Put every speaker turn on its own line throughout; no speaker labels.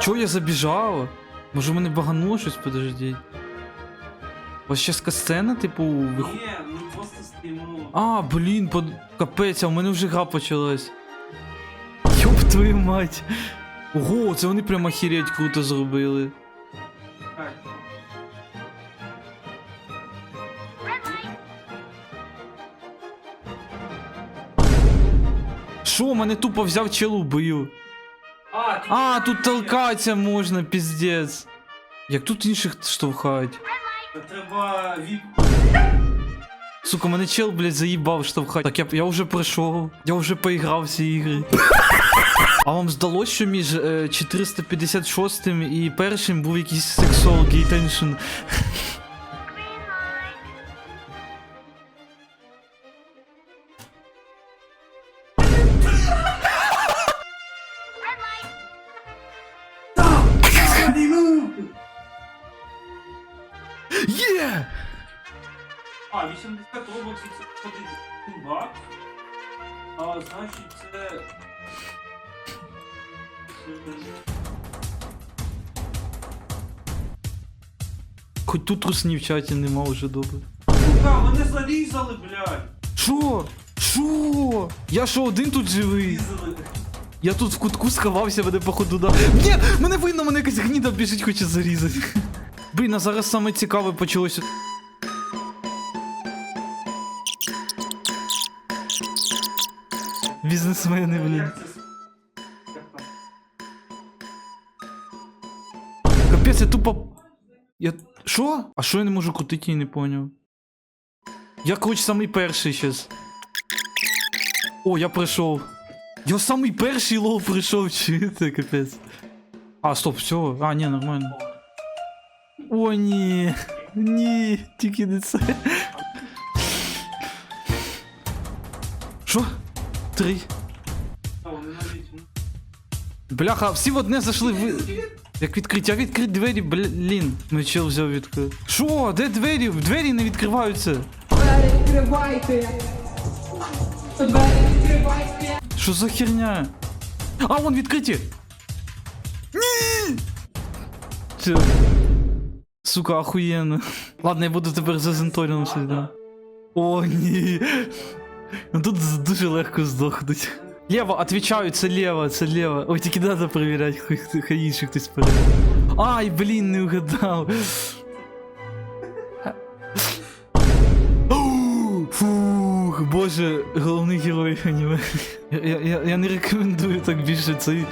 Що я забіжав? Може мене багануло щось, подождіть. У вас ще сцена, типу, вих...
Ні, ми просто стоїмо.
А, блін, под... капець, а в мене вже гра почалась. Йоп твою мать. Ого, це вони прям охереть круто зробили.
Так.
Що, мене тупо взяв чел убив.
А, тут
толкатися можна, піздець. Як тут інших штовхають?
треба віп.
Сука, мене чел, блядь, заїбав штовхать. Так я, я вже пройшов, я вже поіграв в ці ігри. А вам здалося, що між е, 456 і першим був якийсь сексуал гейтеншн?
101 бак. А значить це.
Хоть тут русні в чаті нема вже добре.
Сука, мене зарізали, блядь!
Шо? Шо? Я що один тут живий?
Зарізали.
Я тут в кутку сховався, мене походу да. Ні, мене видно, мене якась гніда біжить, хоче зарізати. Блін, а зараз саме цікаве почалося. Бізнесмени, блін. Капець, я тупо. Я. Що? А що я не можу крутити, я не поняв. Я, коротше, самий перший щас. О, я прийшов. Я самий перший лол прийшов, чи це капець. А, стоп, все. А, ні, нормально. О, ні. Ні, тільки не це. Три. Бляха, всі в одне зайшли ви. Як відкриття, відкрить двері, блін. Ну чел взяв відкрив. Що? Де двері? Двері не відкриваються.
Двері відкривайте! Двері відкривайте!
Що за херня? А, вон відкриті! Ні! Це... Сука, охуєнно. Ладно, я буду тепер за Зенторіном сидіти. О, ні. Ну Тут з- дуже легко здохнуть. Лево, отвечаю, це лево, це лево. Ой, тільки треба перевіряти, хай, хай- хай інший хтось пере. Ай, блін, не угадав. Фух, боже, головний герой аніме. Я, я, я, я не рекомендую так більше цей.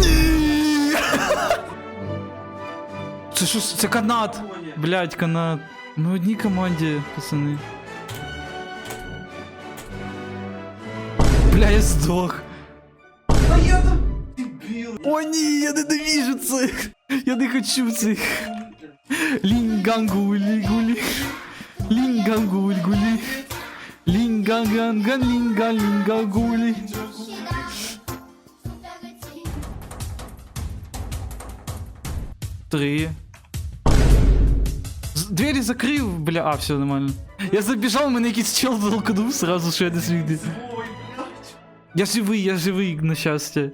Ні! Це що? Це канат! Блять, канат. Ми в одній команді, пацани. Бля, я здох.
А я там дебіл.
О ні, я ненавижу цих. Я не хочу цих. Лінгангулі гулі. Лінгангуль гулі. Лінганганган лінга лінгангулі. Три. З- Двері закрив, бля, а, все нормально. Я забіжав, мене якийсь чел толкнув сразу, що я не свій. Я живий, я живий, на щастя.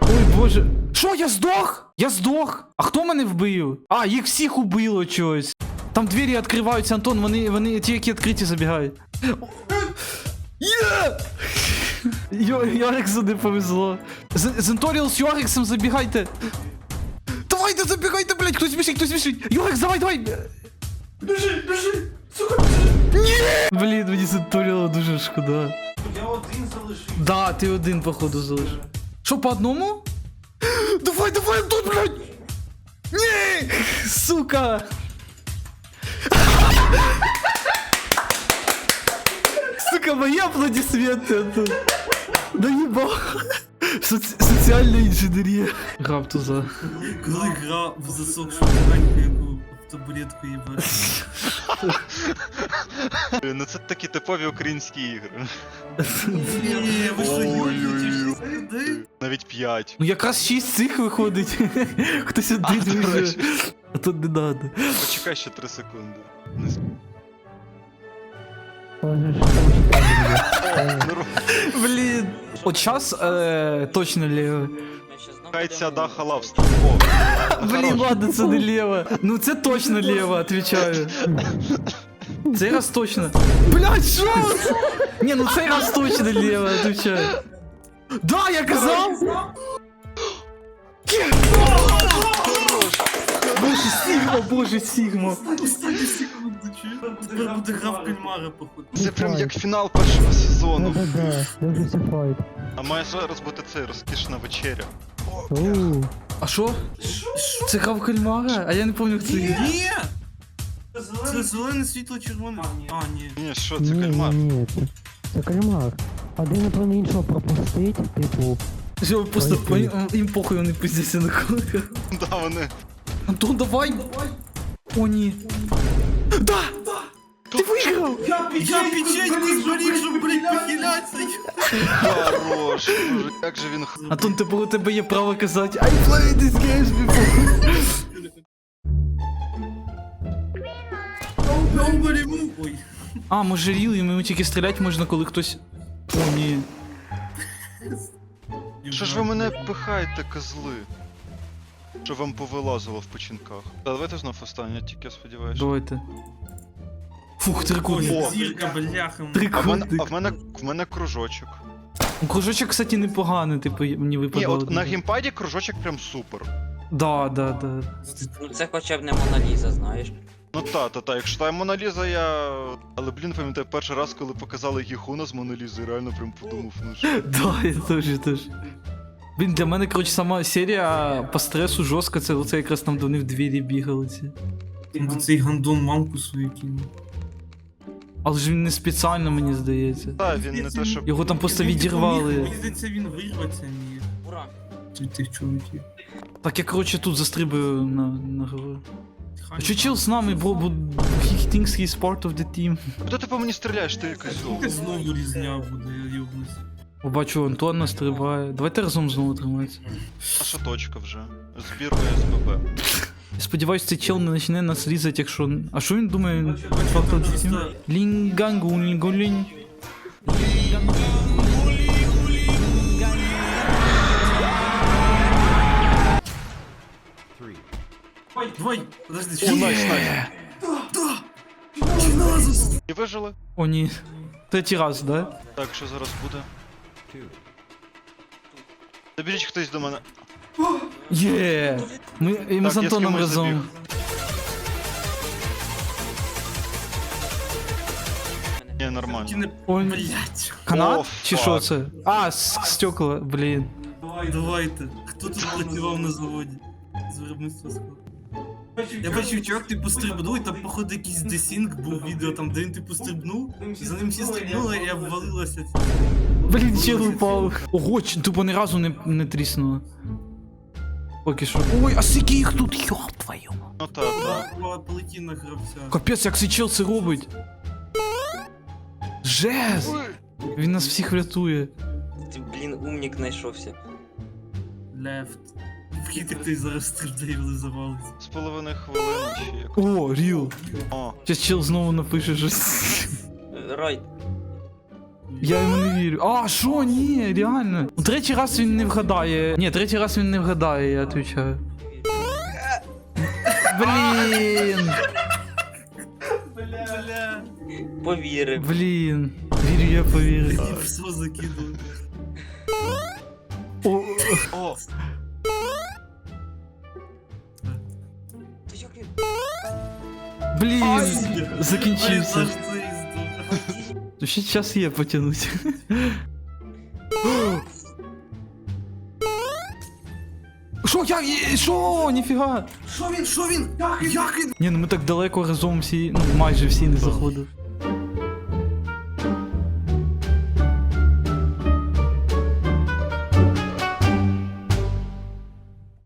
Ой, боже. Що, я здох? Я здох. А хто мене вбив? А, їх всіх убило чогось. Там двері відкриваються, Антон, вони, вони ті, які відкриті забігають. Є! Йо, Йорексу не повезло. Зенторіал з Йорексом забігайте. Давайте забігайте, блядь, хтось біжить, хтось біжить. Йорекс, давай, давай.
Біжи, біжи! Сука, біжи!
Блін, мені Зенторіала дуже шкода.
Я один залишився.
Да, ти один, походу, залиш. Що, по одному? Давай, давай, тут, блядь! Ні! Сука! Сука, мої аплодисменти, Антон. Наїбав. Соці... Соціальна інженерія. Грав туза.
Коли гра в засохшу ганьку, яку в табуретку їбать.
Ну це такі типові українські ігри.
Ні, ви що,
Навіть п'ять.
Ну якраз шість цих виходить. Хтось один
до
вже.
речі.
А тут не надо.
Почекай ще 3 секунди. Не сп-
Блін. От час е, точно ліве.
Хай ця даха лавство. О,
Блін,
хорош.
ладно, це не ліво. Ну це точно ліво, отвечаю. Цей раз точно. Блять, що? Ні, ну цей раз точно ліво, отвечаю. Да, я казав! Боже, Сігма, боже, Сігма.
Тепер буде гра в кальмара, походу.
Це прям як фінал першого сезону.
Да-да-да, дивлюся файт.
А має зараз бути цей розкішна вечеря.
А що? Це гра в кальмара? А я не пам'ятаю, як це.
Ні! Це зелене світло червоне. А, ні.
Ні, що це кальмар?
ні, ні, це, це кальмар. Один, напевно, іншого пропустить, типу,
Що просто по- їм похуй вони пиздяться на кого.
Да, вони.
Антон, давай! О, ні. Да! Ти виграв!
Я печеньку зберіг, щоб, блядь, похилятися.
Хорош. Боже, як же він х-
Антон, тепер у тебе є право казати I played this game before.
Nobody move. Ой.
А, може ріл, і ми тільки стріляти можна, коли хтось. О, ні.
Що ж ви мене пихаєте, козли? Що вам повилазило в печінках? Та давайте знов останнє, тільки я сподіваюся.
Давайте. Фух, трикутник.
О.
Зірка, бляха.
А в мене, а
Трикутник.
в мене, в мене кружочок.
Кружочок, кстати, непоганий, типу, мені
Ні,
випадало.
от на геймпаді кружочок прям супер.
Да, да, да.
Ну це хоча б не Моналіза, знаєш.
Ну та, та, та, якщо там Моналіза, я. Але блін, пам'ятаю, перший раз, коли показали Гіхуна з Моналізою, реально прям подумав, ну що.
Да, я теж, теж. Блін, для мене, коротше, сама серія по стресу жорстка, це оце якраз там, де вони в двері бігали ці.
Бо цей гандон мамку свою кинув.
Але ж він не спеціально, мені здається.
Та, він не те, що.
Його там просто відірвали.
Мені здається, він вирветься міг.
Ура!
Від тих чоловіків.
Так я, коротше, тут застрибую на, на гору. А що чел з нами, бо, бо he thinks he's part of the team.
Куди ти по мені стріляєш, ти козьол?
Знову різня буде, я йобнусь.
Побачу, Антон нас стрибає. Давайте разом знову триматися.
Наша точка вже. Збір ОСББ.
Я сподіваюсь, цей чел не почне нас різати, якщо. А що він думає? він
Бачу, Давай, подожди,
О,
що?
найс, найс.
Чиназус!
І вижили?
О, ні. Третій раз, да?
Так, що зараз буде? Добіжіть хтось до мене.
Є! Ми, і ми
Так,
з
я з
Антоном
кимось
разом.
забіг. Ні, нормально.
Кіне...
Ой,
Блять.
Канат?
О,
Чи що
фак.
це? А, с- стекла, блін.
Давайте. Хто тут працював на заводі? З виробництва скла. Я бачив, чувак, типу, стрибнув, і там, походу, якийсь десінг був відео, там, де він, типу, стрибнув, за ним всі стрибнули, і я ввалилася.
Блін, чел упав. Ого, ч- тупо ні разу не, не тріснуло. Поки що. Ой, а скільки їх тут, йоп твою.
Ну та, та.
Була полетів на гравця.
Капець, як цей чел це робить. Жест! Він нас всіх врятує.
Ти, блін, умнік знайшовся.
Лефт. Вхід зараз стрибне і завалиться.
З половиною хвилини чи як.
О, ріл.
О,
Зараз чел знову напише щось.
Райт.
Я йому не вірю. А, що? Ні, реально. Третій раз він не вгадає. Ні, третій раз він не вгадає, я відповідаю. Блін.
Бля.
Повірив.
Блін. Вірю, я повірю.
І все закидав.
О,
о,
блін. Закінчився. Ну, Ще час є потягнути. Шо, як? Що? Ніфіга.
Що він? Що він? Як він?
Ні, ну ми так далеко разом всі, ну майже всі не заходили.